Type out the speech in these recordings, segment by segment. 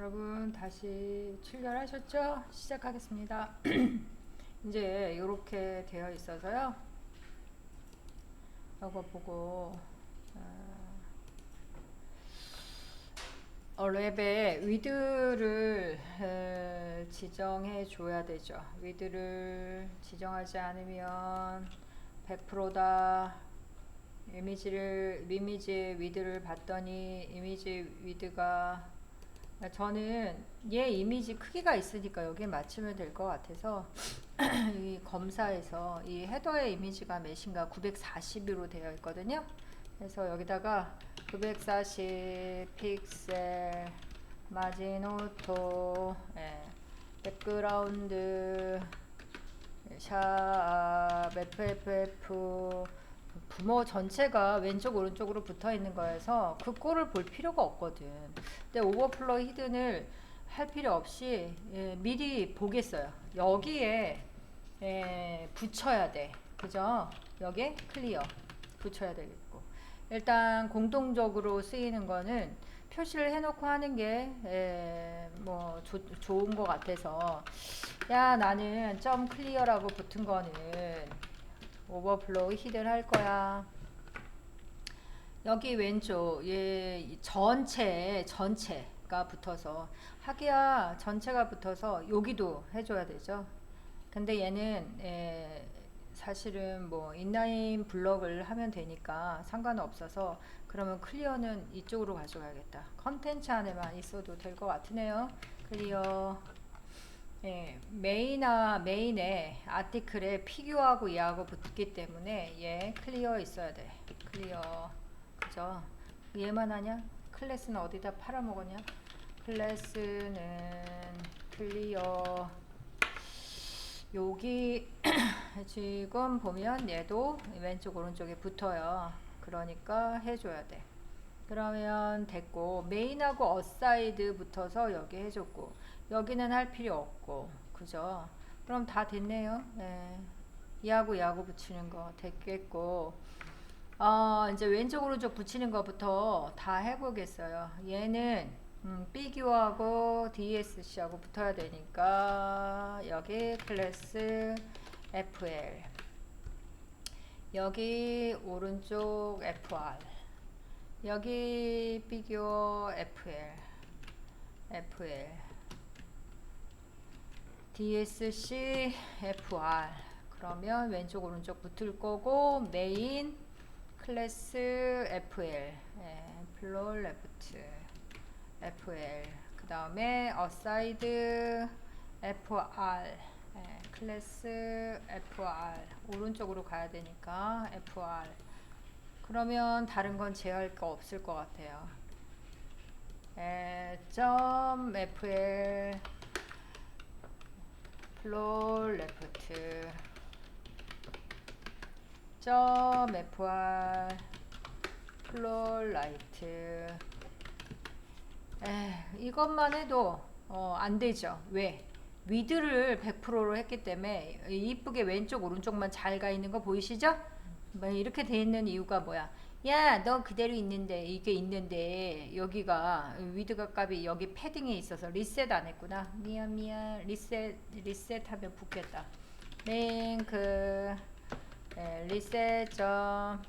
여러분 다시 출결하셨죠? 시작하겠습니다. 이제 이렇게 되어 있어서요. 이거 보고 어, 랩에 위드를 에, 지정해 줘야 되죠. 위드를 지정하지 않으면 100%다 이미지를 이미지 위드를 봤더니 이미지 위드가 저는 얘 이미지 크기가 있으니까 여기에 맞추면 될 것 같아서 이 검사에서 이 헤더의 이미지가 몇인가 940으로 되어 있거든요. 그래서 여기다가 940 픽셀 마지노토 예, 백그라운드 샵 FFF 부모 전체가 왼쪽 오른쪽으로 붙어 있는 거여서 그 꼴을 볼 필요가 없거든. 근데 오버플로 히든을 할 필요 없이 예, 미리 보겠어요. 여기에 예, 붙여야 돼. 그죠? 여기에 클리어 붙여야 되겠고. 일단 공동적으로 쓰이는 거는 표시를 해놓고 하는 게뭐 좋은 것 같아서 야 나는 점 클리어라고 붙은 거는 오버플로우 히든 할 거야. 여기 왼쪽 얘 전체 전체가 붙어서 하기야 전체가 붙어서 여기도 해줘야 되죠. 근데 얘는 에, 사실은 뭐 인라인 블럭을 하면 되니까 상관없어서 그러면 클리어는 이쪽으로 가져가야겠다. 컨텐츠 안에만 있어도 될 것 같으네요. 클리어 예, 메인아 메인에 아티클에 피규어하고 얘하고 붙기 때문에 얘 클리어 있어야 돼. 클리어 그죠? 얘만 하냐? 클래스는 어디다 팔아먹었냐? 클래스는 클리어 여기 지금 보면 얘도 왼쪽 오른쪽에 붙어요. 그러니까 해줘야 돼. 그러면 됐고 메인하고 어사이드 붙어서 여기 해줬고 여기는 할 필요 없고 그죠? 그럼 다 됐네요. 네. 이하고 이하고 붙이는 거 됐겠고 어, 이제 왼쪽 오른쪽 붙이는 것부터 다 해보겠어요. 얘는 음, 비교하고 DSC하고 붙어야 되니까 여기 클래스 FL 여기 오른쪽 FR 여기 비교 FL FL DSC FR 그러면 왼쪽 오른쪽 붙을 거고 메인 클래스 FL 예, 플로어 레프트 FL 그 다음에 어사이드 FR 예, 클래스 FR 오른쪽으로 가야 되니까 FR 그러면 다른 건 제어할 거 없을 것 같아요. 에, 점 FL 플로어 레프트 점 FR 플로어 라이트 에, 이것만 해도 어, 안 되죠. 왜? 위드를 100%로 했기 때문에 이쁘게 왼쪽 오른쪽만 잘 가 있는 거 보이시죠? 뭐 이렇게 돼 있는 이유가 뭐야? 야, 너 그대로 있는데 이게 있는데 여기가 위드가 값이 여기 패딩에 있어서 리셋 안 했구나. 미안 미안. 리셋 리셋하면 붙겠다. 링크 네, 리셋 점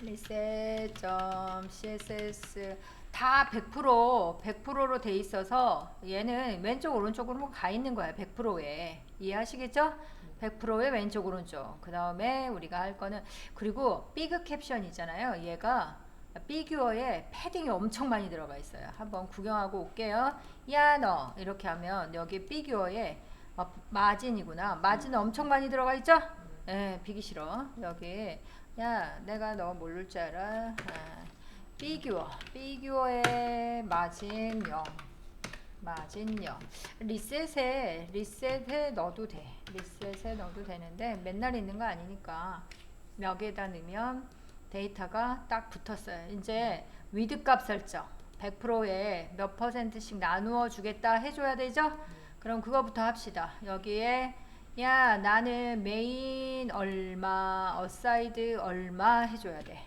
리셋 점 css 다 100% 100%로 돼 있어서 얘는 왼쪽 오른쪽으로 가 있는 거야 100%에 이해하시겠죠? 100%의 왼쪽 오른쪽. 그 다음에 우리가 할 거는 그리고 비그 캡션 있잖아요. 얘가 피규어에 패딩이 엄청 많이 들어가 있어요. 한번 구경하고 올게요. 야 너. 이렇게 하면 여기 피규어에 어, 마진이구나. 마진 엄청 많이 들어가 있죠? 예, 비기 싫어. 여기. 야 내가 너 모를 줄 알아? 아, 피규어 피규어의 마진 0 마진 0 리셋에 리셋에 넣어도 돼. 리셋에 넣어도 되는데 맨날 있는 거 아니니까 여기에다 넣으면 데이터가 딱 붙었어요. 이제 위드 값 설정. 100%에 몇 퍼센트씩 나누어 주겠다 해줘야 되죠? 그럼 그거부터 합시다. 여기에 야 나는 메인 얼마 어사이드 얼마 해줘야 돼?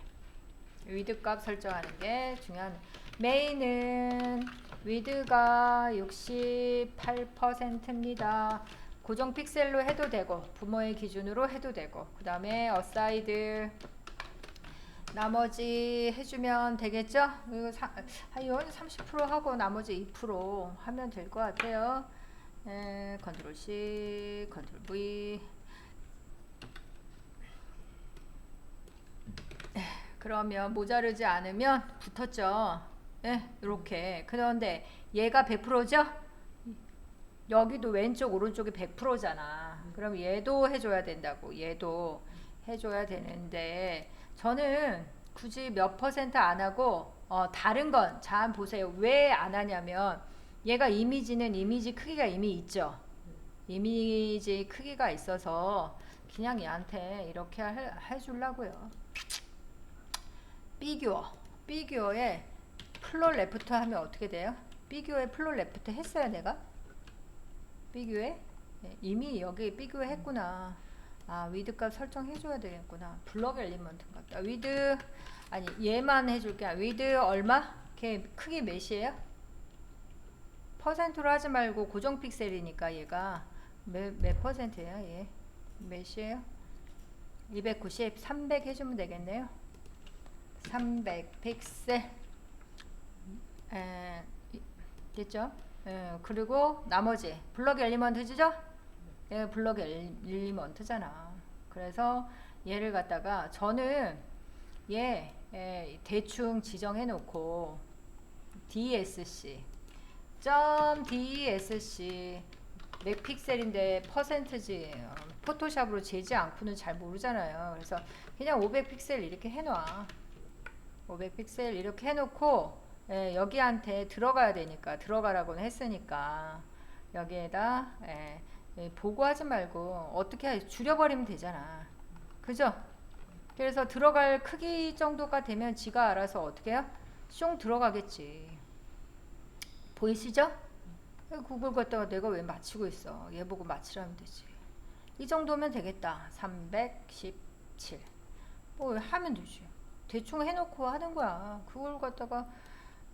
위드 값 설정하는 게 중요한. 메인은 위드가 68%입니다. 고정 픽셀로 해도 되고 부모의 기준으로 해도 되고 그 다음에 어사이드 나머지 해주면 되겠죠? 이거 사, 아, 이건 30% 하고 나머지 2% 하면 될 것 같아요. 에, 컨트롤 C, 컨트롤 V. 에, 그러면 모자르지 않으면 붙었죠. 예, 이렇게. 그런데 얘가 100%죠? 여기도 왼쪽 오른쪽이 100%잖아. 그럼 얘도 해줘야 된다고. 얘도 해줘야 되는데 저는 굳이 몇 퍼센트 안 하고 어, 다른 건 잘 보세요. 왜 안 하냐면 얘가 이미지는 이미지 크기가 이미 있죠. 이미지 크기가 있어서 그냥 얘한테 이렇게 해, 해주려고요. 비교어, 비교어에 플로 레프트 하면 어떻게 돼요? 비교에 플로 레프트 했어요 내가? 비교에? 네, 이미 여기 비교에 했구나. 아 위드 값 설정해줘야 되겠구나. 블럭 엘리먼트 같다. 위드 아니 얘만 해줄게. 위드 얼마? 걔 크기 몇이에요? 퍼센트로 하지 말고 고정 픽셀이니까 얘가 몇, 몇 퍼센트야 얘? 몇이에요? 290, 300 해주면 되겠네요. 300 픽셀. 에, 이- 됐죠? 에, 그리고 나머지 블럭 엘리먼트죠? 얘 블럭 엘- 엘리먼트잖아. 그래서 얘를 갖다가 저는 얘 에, 대충 지정해 놓고 DSC 점 DSC 몇 픽셀인데 퍼센트지 어, 포토샵으로 재지 않고는 잘 모르잖아요. 그래서 그냥 500 픽셀 이렇게 해놔. 500 픽셀 이렇게 해놓고 예, 여기한테 들어가야 되니까 들어가라고는 했으니까 여기에다 예, 예, 보고하지 말고 어떻게 해, 줄여버리면 되잖아. 그죠? 그래서 들어갈 크기 정도가 되면 지가 알아서 어떻게 해요? 숑 들어가겠지. 보이시죠? 구글 갔다가 내가 왜 맞히고 있어? 얘 보고 맞히라면 되지. 이 정도면 되겠다. 317. 뭐 하면 되지. 대충 해놓고 하는 거야. 그걸 갖다가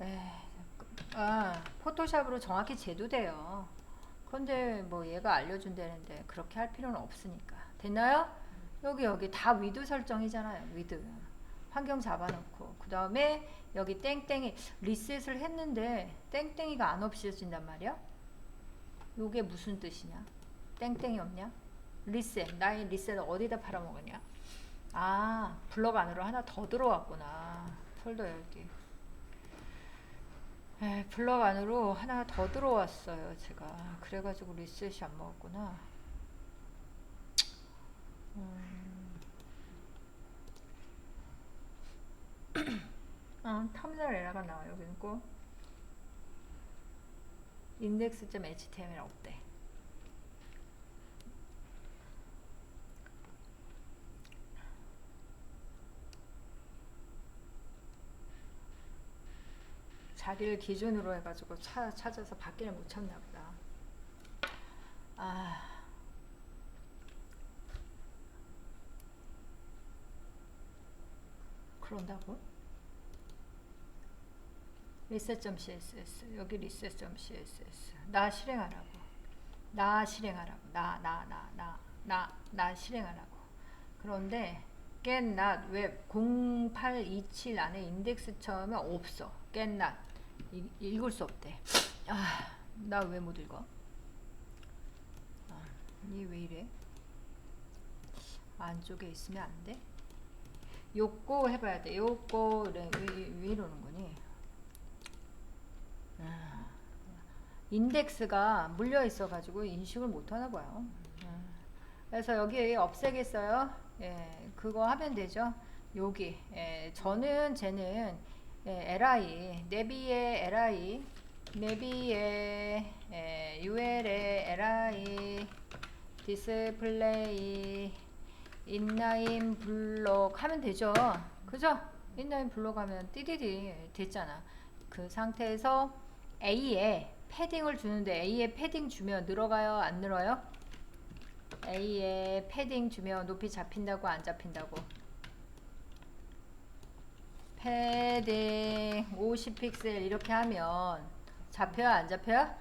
에이, 아 포토샵으로 정확히 재도 돼요. 그런데 뭐 얘가 알려준다는데 그렇게 할 필요는 없으니까. 됐나요? 여기 여기 다 위드 설정이잖아요. 위드. 환경 잡아놓고 그 다음에 여기 땡땡이 리셋을 했는데 땡땡이가 안 없어진단 말이야. 요게 무슨 뜻이냐? 땡땡이 없냐? 리셋. 나의 리셋을 어디다 팔아먹었냐? 아 블럭 안으로 하나 더 들어왔구나. 폴더 여기. 에, 블럭 안으로 하나 더 들어왔어요. 제가 그래가지고 리셋이 안 먹었구나. 음. 어, 터미널 에러가 나와 여기 있고 index.html 없대. 자리를 기준으로 해가지고 차, 찾아서 밖에를 못 찾나 보다. 아. 그런다고? 리셋.css 여기 리셋.css 나 실행하라고. 나 실행하라고. 나 나 나 나 나 나 실행하라고. 그런데 get not web 0827 안에 인덱스 처음에 없어. get not 이- 읽을 수 없대 아 나 왜 못 읽어 아, 이왜 이래 안쪽에 있으면 안 돼? 요거 해봐야 돼. 요거를 왜, 왜 이러는 거니? 아, 인덱스가 물려 있어가지고 인식을 못 하나 봐요. 아, 그래서 여기 없애겠어요. 예, 그거 하면 되죠. 여기 예, 저는 쟤는 예, li 내비의 li 내비의 예, ur의 li 디스플레이 인라인 블록 하면 되죠. 그죠? 인라인 블록 하면 띠디디 됐잖아. 그 상태에서 A에 패딩을 주는데 A에 패딩 주면 늘어가요? 안 늘어요? A에 패딩 주면 높이 잡힌다고 안 잡힌다고? 패딩 50픽셀 이렇게 하면 잡혀요 안 잡혀요? 아휴,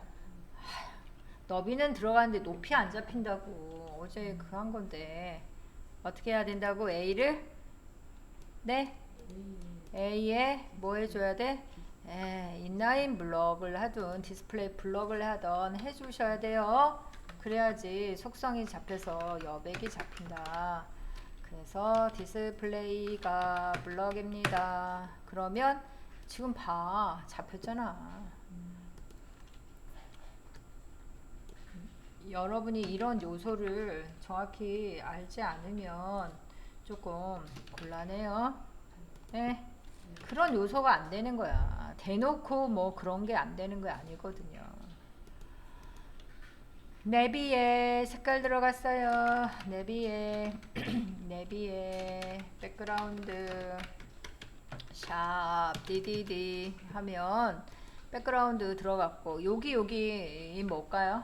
너비는 들어가는데 높이 안 잡힌다고 어제 그 한 건데 어떻게 해야 된다고 A를 네 A에 뭐 해줘야 돼? 에, 인라인 블럭을 하든 디스플레이 블럭을 하든 해주셔야 돼요. 그래야지 속성이 잡혀서 여백이 잡힌다. 그래서 디스플레이가 블럭입니다. 그러면 지금 봐 잡혔잖아. 여러분이 이런 요소를 정확히 알지 않으면 조금 곤란해요. 네. 그런 요소가 안 되는 거야. 대놓고 뭐 그런 게 안 되는 거 아니거든요. 내비에 색깔 들어갔어요. 내비에 백그라운드 샵 DDD 하면 백그라운드 들어갔고 여기 여기 이 뭘까요?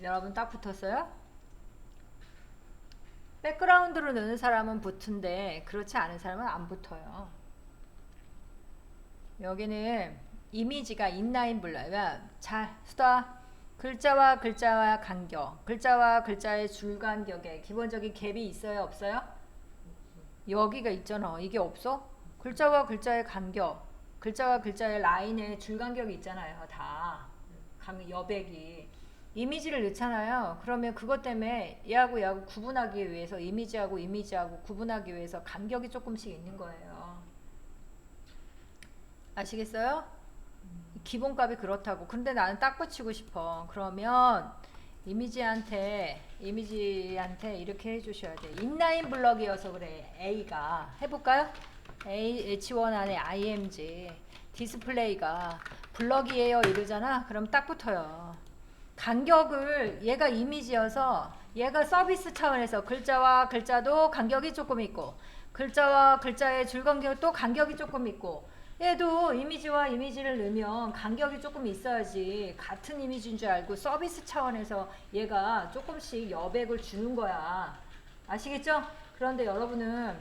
여러분 딱 붙었어요? 백그라운드로 넣는 사람은 붙은데 그렇지 않은 사람은 안 붙어요. 여기는 이미지가 인라인 블러가 잘 수다 글자와 글자와 간격 글자와 글자의 줄 간격에 기본적인 갭이 있어요 없어요? 여기가 있잖아 이게 없어? 글자와 글자의 간격 글자와 글자의 라인에 줄 간격이 있잖아요 다 간- 여백이 이미지를 넣잖아요. 그러면 그것 때문에 얘하고 얘하고 구분하기 위해서 이미지하고 이미지하고 구분하기 위해서 간격이 조금씩 있는 거예요. 아시겠어요? 기본값이 그렇다고. 근데 나는 딱 붙이고 싶어. 그러면 이미지한테 이미지한테 이렇게 해주셔야 돼. 인라인 블럭이어서 그래. A가 해볼까요? A H1 안에 IMG 디스플레이가 블럭이에요 이러잖아. 그럼 딱 붙어요. 간격을 얘가 이미지여서 얘가 서비스 차원에서 글자와 글자도 간격이 조금 있고 글자와 글자의 줄 간격도 간격이 조금 있고 얘도 이미지와 이미지를 넣으면 간격이 조금 있어야지 같은 이미지인 줄 알고 서비스 차원에서 얘가 조금씩 여백을 주는 거야. 아시겠죠? 그런데 여러분은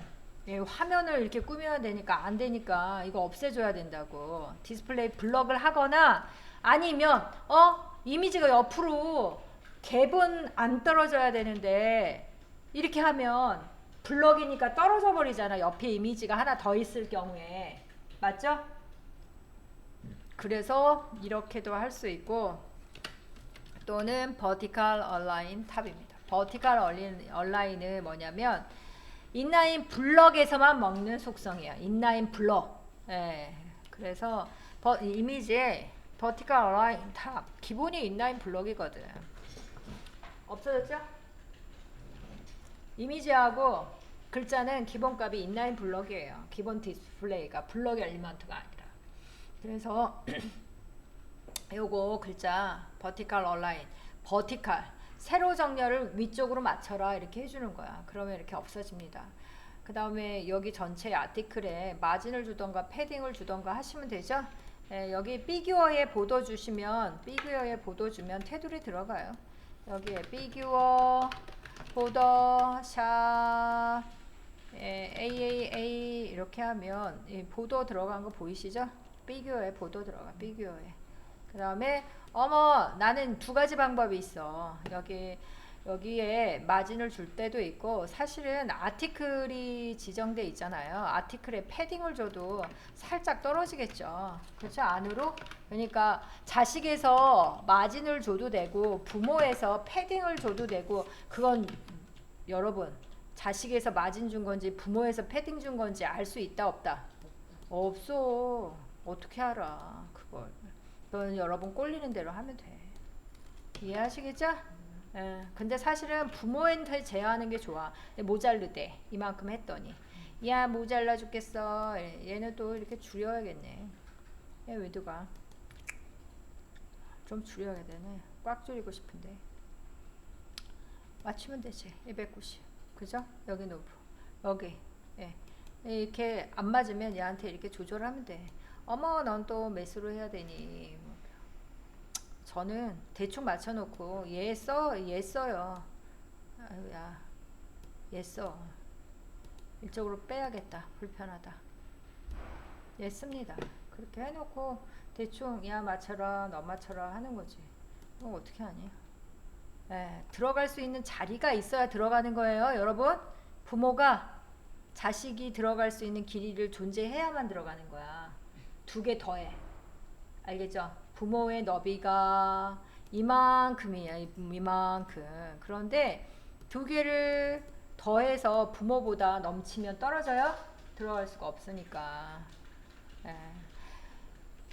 예, 화면을 이렇게 꾸며야 되니까 안 되니까 이거 없애줘야 된다고. 디스플레이 블럭을 하거나 아니면 어? 이미지가 옆으로 갭은 안 떨어져야 되는데 이렇게 하면 블럭이니까 떨어져 버리잖아. 옆에 이미지가 하나 더 있을 경우에 맞죠? 그래서 이렇게도 할 수 있고 또는 vertical align 탑입니다. align- align은 뭐냐면 인라인 블럭에서만 먹는 속성이야. 인라인 블럭. 예. 그래서 버, 이미지에 vertical align 탑 기본이 인라인 블럭이거든. 없어졌죠? 이미지하고 글자는 기본값이 인라인 블럭이에요. 기본 디스플레이가 블럭 엘리먼트가 아니라. 그래서 요거 글자 버티칼 얼라인 버티칼 세로 정렬을 위쪽으로 맞춰라 이렇게 해주는 거야. 그러면 이렇게 없어집니다. 그 다음에 여기 전체 아티클에 마진을 주던가 패딩을 주던가 하시면 되죠. 예, 여기 피규어에 보도 주시면 피규어에 보도 주면 테두리 들어가요. 여기에 피규어 보더 샵 예, AAA 이렇게 하면 이 보도 들어간 거 보이시죠? 피규어에 보도 들어가 피규어에. 그 다음에 어머 나는 두 가지 방법이 있어. 여기 여기에 마진을 줄 때도 있고 사실은 아티클이 지정돼 있잖아요. 아티클에 패딩을 줘도 살짝 떨어지겠죠. 그렇죠? 안으로? 그러니까 자식에서 마진을 줘도 되고 부모에서 패딩을 줘도 되고 그건 여러분 자식에서 마진 준 건지 부모에서 패딩 준 건지 알 수 있다 없다? 없어. 어떻게 알아 그걸. 그건 여러분 꼴리는 대로 하면 돼. 이해하시겠죠? 예, 근데 사실은 부모한테 제어하는 게 좋아. 모자르대. 이만큼 했더니. 야 모자라 죽겠어. 예, 얘는 또 이렇게 줄여야겠네. 얘 외도가. 좀 줄여야 되네. 꽉 줄이고 싶은데. 맞추면 되지. 290 그죠? 여기 노브 여기 예. 이렇게 안 맞으면 얘한테 이렇게 조절하면 돼 어머 넌 또 매수로 해야 되니 뭐. 저는 대충 맞춰놓고 얘 써, 얘 써요 아유야 얘 써 이쪽으로 빼야겠다 불편하다 얘 씁니다 그렇게 해놓고 대충 야 맞춰라 너 맞춰라 하는 거지. 뭐 어떻게 하니? 예, 들어갈 수 있는 자리가 있어야 들어가는 거예요, 여러분. 부모가 자식이 들어갈 수 있는 길이를 존재해야만 들어가는 거야. 두 개 더해. 알겠죠? 부모의 너비가 이만큼이야, 이- 이만큼. 그런데 두 개를 더해서 부모보다 넘치면 떨어져요? 들어갈 수가 없으니까. 예.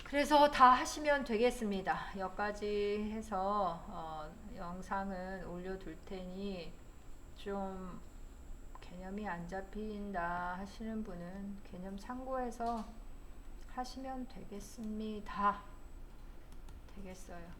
그래서 다 하시면 되겠습니다. 여기까지 해서 어, 영상은 올려둘 테니 좀 개념이 안 잡힌다 하시는 분은 개념 참고해서 하시면 되겠습니다. 되겠어요.